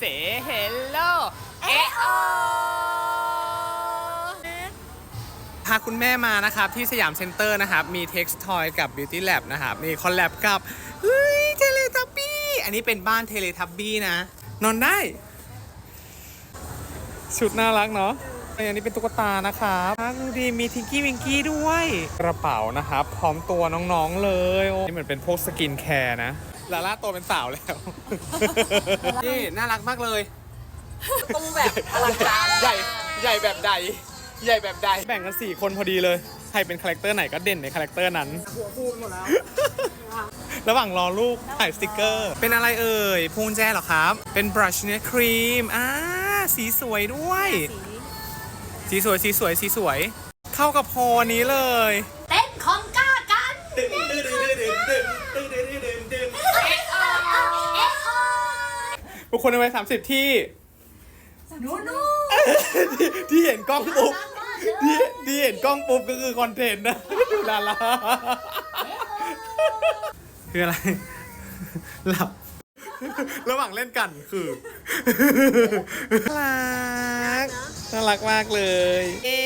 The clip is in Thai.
เสเฮลโลเอโอพาคุณแม่มานะครับที่สยามเซ็นเตอร์นะครับ มี Tex Toy กับ Beauty Lab นะครับมีคอลแลบกับเฮ้ยเทเลทับบี้อันนี้เป็นบ้านเทเลทับบี้นะ นอนได้ ชุดน่ารักเนาะอันนี้เป็นตุ๊กตานะครับดูดีมีทิงกี้วิงกี้ด้วย กระเป๋านะครับ พร้อมตัวน้องๆเลยโอ้นี่เหมือนเป็นพวกสกินแคร์นะ ลาล่าโตเป็นสาวแล้ว นี่น่ารักมากเลย ตู้แบบอลังการใหญ่ใหญ่แบบใด ใหญ่แบบใด แบ่งกัน4คนพอดีเลย ใครเป็นคาแรคเตอร์ไหนก็เด่นในคาแรคเตอร์นั้น หัวฟูหมดแล้ว ระหว่างรอลูกถ่ายสติกเกอร์ เป็นอะไรเอ่ยพูนแจเหรอครับ เป็นบรัชเนื้อครีมอ่าสีสวยด้วย สีสวยสีสวยสีสวย เข้ากับโพนี้เลย เต้นของกล้ากัน บุคคลในวัยสามสิบที่นูนูที่ที่เห็นกล้องปุ๊บที่ที่เห็นกล้องปุ๊บก็คือคอนเทนต์นะดูลาลาคืออะไร หลับ ระหว่างเล่นกันคือน่ารักน่ารักมากเลยเอ๊